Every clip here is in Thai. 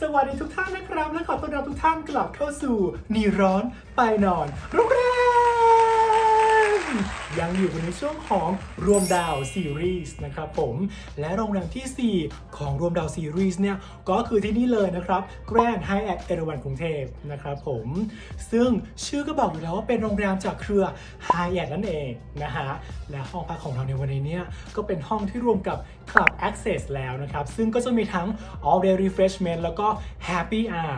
สวัสดีทุกท่านนะครับ และขอต้อนรับทุกท่านกลับเข้าสู่นีร้อนไปนอนร ยังอยู่ในช่วงของรวมดาวซีรีส์นะครับผมและโรงแรมทีสี่4 ของรวมดาวซีรีส์เนี่ยก็คือที่นี่เลยนะครับ Grand Hyatt เอราวันกรุงเทพนะครับผมซึ่งชื่อก็บอกอยู่แล้วว่าเป็นโรงแรมจากเครือ Hyatt นั่นเองนะฮะและห้องพักของเราในวันนี้เนี่ยก็เป็นห้องที่รวมกับ Club Access แล้วนะครับ ซึ่งก็จะมีทั้ง All Day Refreshment แล้วก็ Happy Hour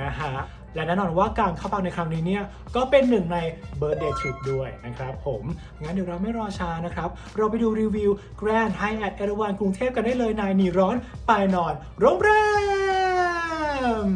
นะฮะ และแน่นอนว่าการเข้าฟังในครั้งนี้เนี่ยก็เป็นหนึ่งใน Birthday Trip ด้วยนะครับผม งั้นเดี๋ยวเราไม่รอช้านะครับ เราไปดูรีวิว Grand Hyatt เอราวันกรุงเทพกันได้เลยนายหนีร้อนไปนอนโรงแรม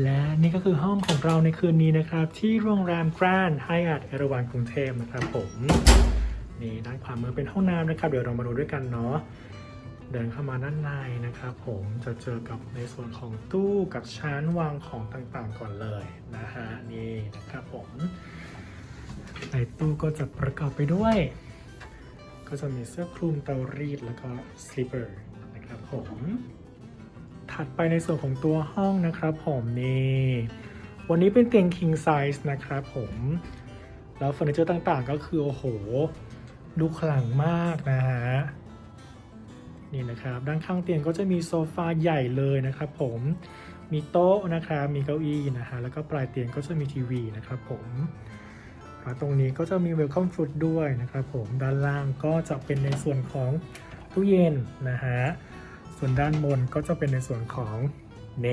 และนี่ก็คือห้องของเราในคืนนี้นะครับ ที่โรงแรม Grand Hyatt เอราวันกรุงเทพนะครับผม นี่ด้านขวามือเป็นห้องน้ำนะครับ เดี๋ยวเรามาดูด้วยกันเนาะเดินเข้ามาด้านในนะครับผมจะเจอกับในส่วนของตู้กับชั้นวางของต่างๆก่อนเลยนะฮะนี่นะครับผม ในตู้ก็จะประกอบไปด้วย ก็จะมีเสื้อคลุมเตารีดแล้วก็สลิปเปอร์นะครับผม ถัดไปในส่วนของตัวห้องนะครับผมนี่วันนี้เป็นเตียง king size นะครับผม แล้วเฟอร์นิเจอร์ต่างๆ ก็คือ โอ้โห ดูขลังมากนะฮะ นี่นะครับ ด้านข้างเตียงก็จะมีโซฟาใหญ่เลยนะครับผม มีโต๊ะนะครับ มีเก้าอี้นะฮะ แล้วก็ปลายเตียงก็จะมีทีวีนะครับผมตรงนี้ก็จะมี welcome food ด้วยนะครับผม ด้านล่างก็จะเป็นในส่วนของตู้เย็นนะฮะ ส่วนด้านบนก็จะเป็นในส่วนของเน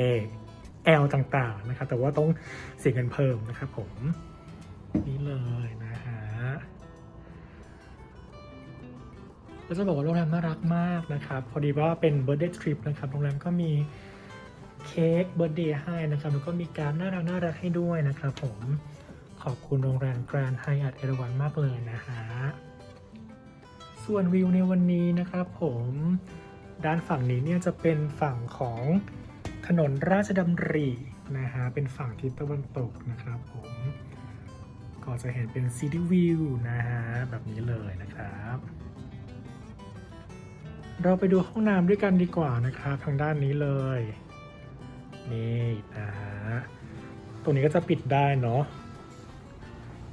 แอลต่างๆนะครับ แต่ว่าต้องเสียเงินเพิ่มนะครับผม นี่เลยนะฮะก็จะบอกว่าโรงแรมน่ารักมากนะครับ พอดีว่าเป็นเบ r ร์ d เดย์ทริปนะครับ โรงแรมก็มีเค้กเบ r ร์ d เดย์ให้นะครับ แล้วก็มีการดน่ารักน่ารักให้ด้วยนะครับผมขอบคุณโรงแรม Grand Hyatt เอราวันมากเลยนะฮะ ส่วนวิวในวันนี้นะครับผม ด้านฝั่งนี้เนี่ยจะเป็นฝั่งของถนนราชดำรินะฮะเป็นฝั่งทิศตะวันตกนะครับผมก็จะเห็นเป็นซีดีวิวนะฮะแบบนี้เลยนะครับ เราไปดูห้องน้ำด้วยกันดีกว่านะครับทางด้านนี้เลยนี่นะฮะตรงนี้ก็จะปิดได้เนาะ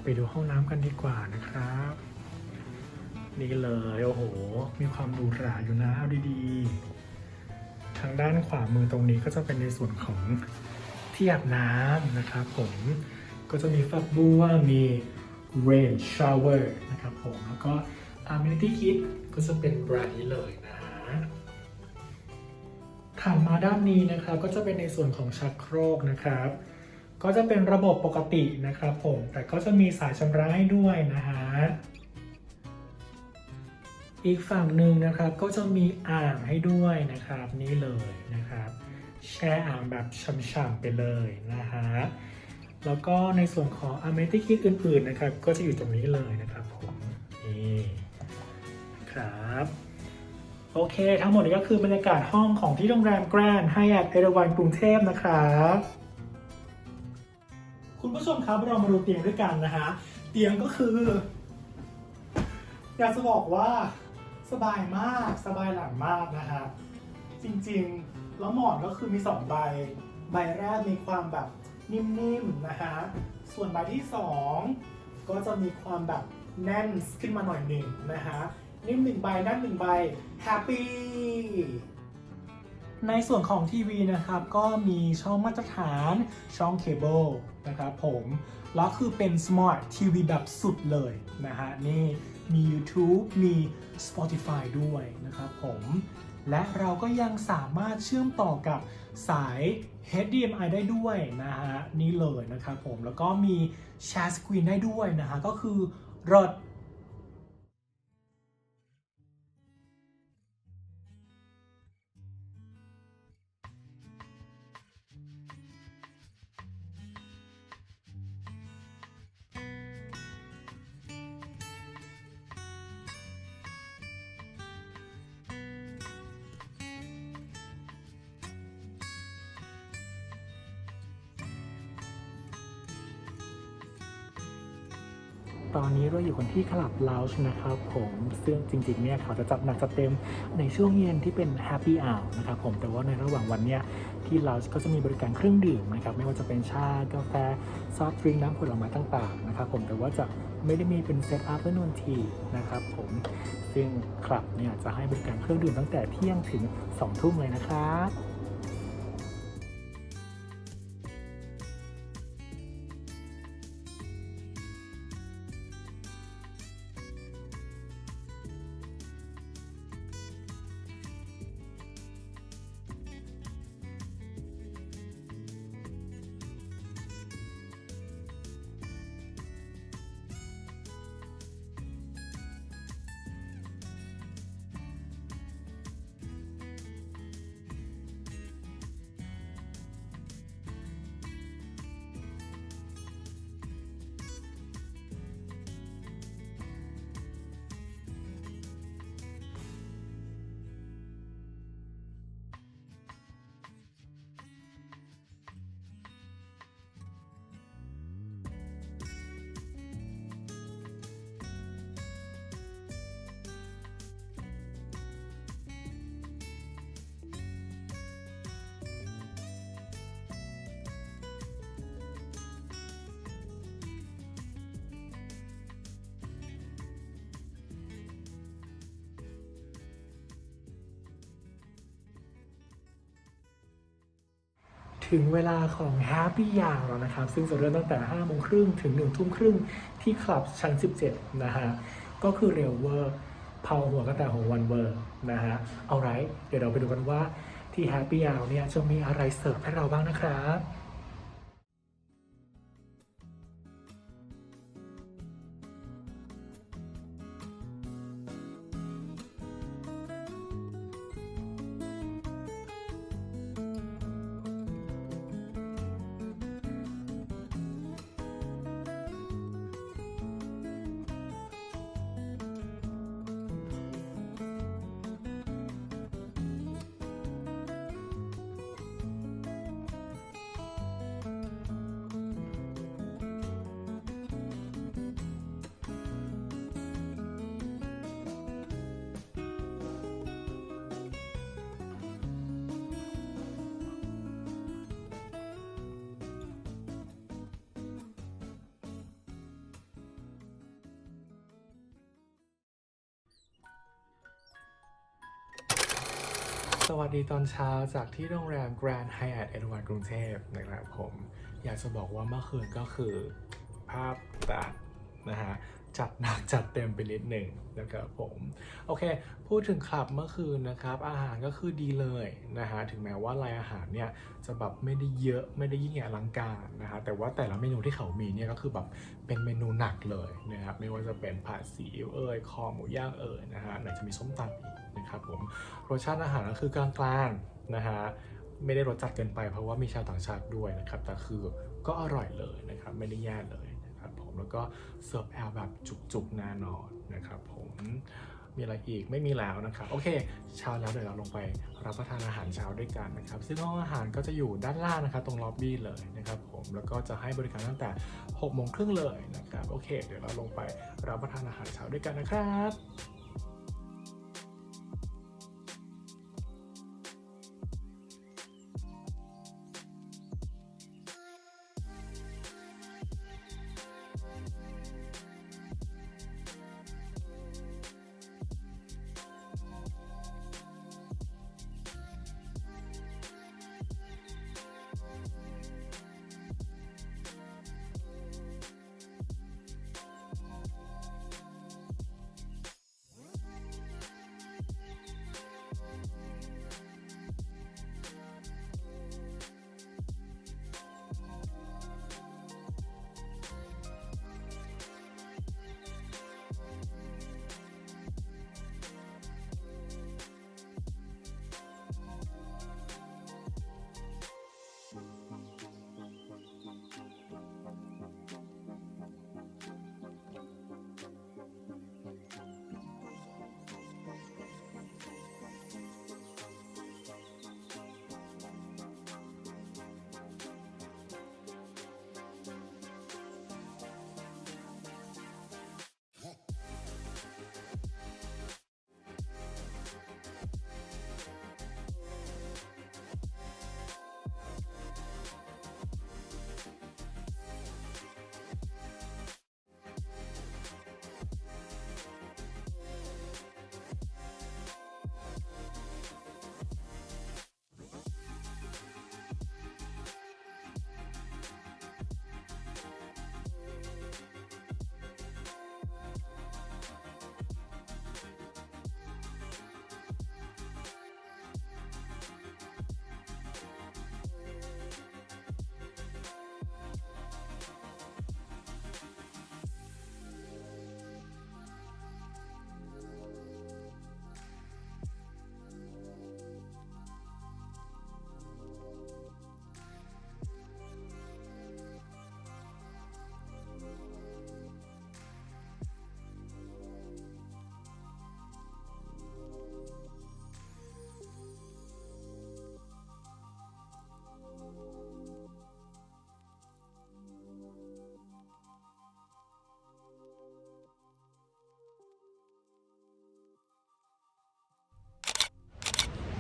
ไปดูห้องน้ำกันดีกว่านะครับ นี่เลยโอ้โห มีความหรูหราอยู่นะเอาดีๆ ทางด้านขวามือตรงนี้ก็จะเป็นในส่วนของที่อาบน้ำนะครับผมก็จะมีฝักบัวมี rain shower นะครับผมแล้วก็ amenity kit ก็จะเป็นแบรนด์นี้เลยนะฮะถัดมาด้านนี้นะครับก็จะเป็นในส่วนของชักโครกนะครับ ก็จะเป็นระบบปกตินะครับผมแต่ก็จะมีสายชำระให้ด้วยนะฮะ อีกฝั่งหนึ่งนะครับก็จะมีอ่างให้ด้วยนะครับนี่เลยนะครับแช่อ่างแบบช่ำๆไปเลยนะฮะแล้วก็ในส่วนของ a m e t i k i t อื่นๆนะครับก็จะอยู่ตรงนี้เลยนะครับผมนี่ครับโอเค ทั้งหมดนี้ก็คือบรรยากาศห้องของที่โรงแรมแกรนด์ไฮแอทเอราวันกรุงเทพนะครับคุณผู้ชมครับเรามาดูเตียงด้วยกันนะฮะเตียงก็คือ อยากจะบอกว่า สบายมากสบายหลังมากนะครับจจริงๆ แล้วหมอนก็คือมี 2 ใบ ใบแรกมีความแบบนิ่มๆนะฮะส่วนใบที่ 2 ก็จะมีความแบบแน่นขึ้นมาหน่อยหนึ่งนะฮะนิ่มหนึ่งใบแน่นหนึ่งใบแฮปปี้ในส่วนของทีวีนะครับ ก็มีช่องมาตรฐานช่องเคเบิลนะครับผม แล้วคือเป็น Smart TV แบบสุดเลยนะฮะ นี่ มี YouTube มี Spotify ด้วยนะครับผม และเราก็ยังสามารถเชื่อมต่อกับสาย HDMI ได้ด้วยนะฮะนี่เลยนะครับผม แล้วก็มี Share Screen ได้ด้วยนะฮะก็คือรถ ตอนนี้เราอยู่กันที่คลับล o ช g e นะครับผมซึ่งจริงๆเนี่ยเขาจะจัดหนักจัดเต็มในช่วงเย็นที่เป็น Happy Hour นะครับผมแต่ว่าในระหว่างวันเนี่ยที่ล o ช g e ก็จะมีบริการเครื่องดื่มนะครับไม่ว่าจะเป็นชากาแฟซอฟต์ดริงก์น้ำผลไม้ต่างๆนะครับผมแต่ว่าจะไม่ได้มีเป็นเซตอัพเ r อร์นูนทีนะครับผมซึ่งคลับเนี่ยจะให้บริการเครื่องดื่มตั้งแต่เที่ยงถึง2ทุ่มเลยนะครับ ถึงเวลาของ Happy Hour แล้วนะครับ ซึ่งจะเริ่มตั้งแต่5โมงครึ่งถึง1ทุ่มครึ่งที่คลับชั้น 17 นะฮะ ก็คือเร็วเวอร์เผาหัวกันแต่หัววันเวอร์นะฮะ เอาไรเดี๋ยวเราไปดูกันว่าที่ Happy Hour เนี่ยจะมีอะไรเสิร์ฟให้เราบ้างนะครับ สวัสดีตอนเช้าจากที่โรงแรม Grand Hyatt เอราวันกรุงเทพนะครับผม อยากจะบอกว่าเมื่อคืนก็คือภาพตัดนะฮะจัดหนักจัดเต็มไปนิดหนึ่งนะครับผม โอเค พูดถึงคลับเมื่อคืนนะครับ อาหารก็คือดีเลยนะฮะถึงแม้ว่ารายอาหารเนี่ยจะแบบไม่ได้เยอะไม่ได้ยิ่งใหญ่อลังการนะฮะแต่ว่าแต่ละเมนูที่เขามีเนี่ยก็คือแบบเป็นเมนูหนักเลยนะครับไม่ว่าจะเป็นผัดซีอิ๊วเอ่ยคอหมูย่างเอ่ยนะฮะไหนจะมีส้มตำอีก นะครับผมรสชาติอาหารก็คือกลางๆนะฮะไม่ได้รสจัดเกินไปเพราะว่ามีชาวต่างชาติด้วยนะครับแต่คือก็อร่อยเลยนะครับไม่ได้แย่เลยนะครับผมแล้วก็เสิร์ฟแอลแบบจุกๆแน่นอนนะครับผมมีอะไรอีกไม่มีแล้วนะครับโอเค เช้าแล้วเดี๋ยวเราลงไปรับประทานอาหารเช้าด้วยกันนะครับ ซึ่งห้องอาหารก็จะอยู่ด้านล่างนะครับตรงล็อบบี้เลยนะครับผมแล้วก็จะให้บริการตั้งแต่6โมงครึ่งเลยนะครับโอเค เดี๋ยวเราลงไปรับประทานอาหารเช้าด้วยกันนะครับ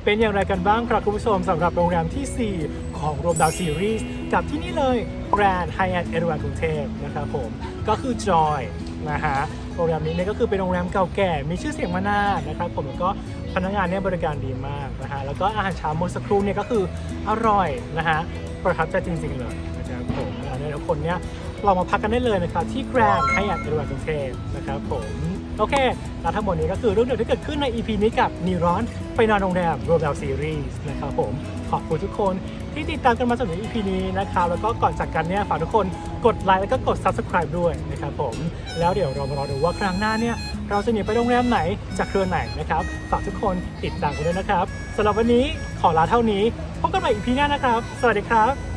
เป็นอย่างไรกันบ้างครับคุณผู้ชมสำหรับโรงแรมทีสี่4 ของรวมดาวซีรีส์กับที่นี่เลย Grand Hyatt เอราวันกรุงเทพนะครับผม ก็คือ Joy นะฮะโรงแรมนี้เนี่ยก็คือเป็นโรงแรมเก่าแก่ มีชื่อเสียงมานานนะครับผมแล้วก็พนักงานเนี่ยบริการดีมากนะฮะแล้วก็อาหารเช้าเมื่อสักครู่เนี่ยก็คืออร่อยนะฮะประทับใจจริงๆเลยนะครับผมอันนี้ทุกคนเนี่ยเรามาพักกันได้เลยนะครับที่ Grand Hyatt เอราวันกรุงเทพนะครับผมโอเคแล้วทั้งหมดนี้ก็คือเรื่องเดียวที่เกิดขึ้นใน EP นี้กับนีร้อน ไปนอนโรงแรมรวมดาวซีรีส์นะครับผม ขอบคุณทุกคนที่ติดตามกันมาจนถึง EP นี้นะครับแล้วก็ก่อนจากกันเนี่ยฝากทุกคนกดไลค์แล้วก็กด Subscribe ด้วยนะครับผม แล้วเดี๋ยวเรามารอดูว่าครั้งหน้าเนี่ยเราจะหนีไปโรงแรมไหนจากเครือไหนนะครับ ฝากทุกคนติดตามกันด้วยนะครับสำหรับวันนี้ขอลาเท่านี้พบกันใหม่ EP หน้านะครับ สวัสดีครับ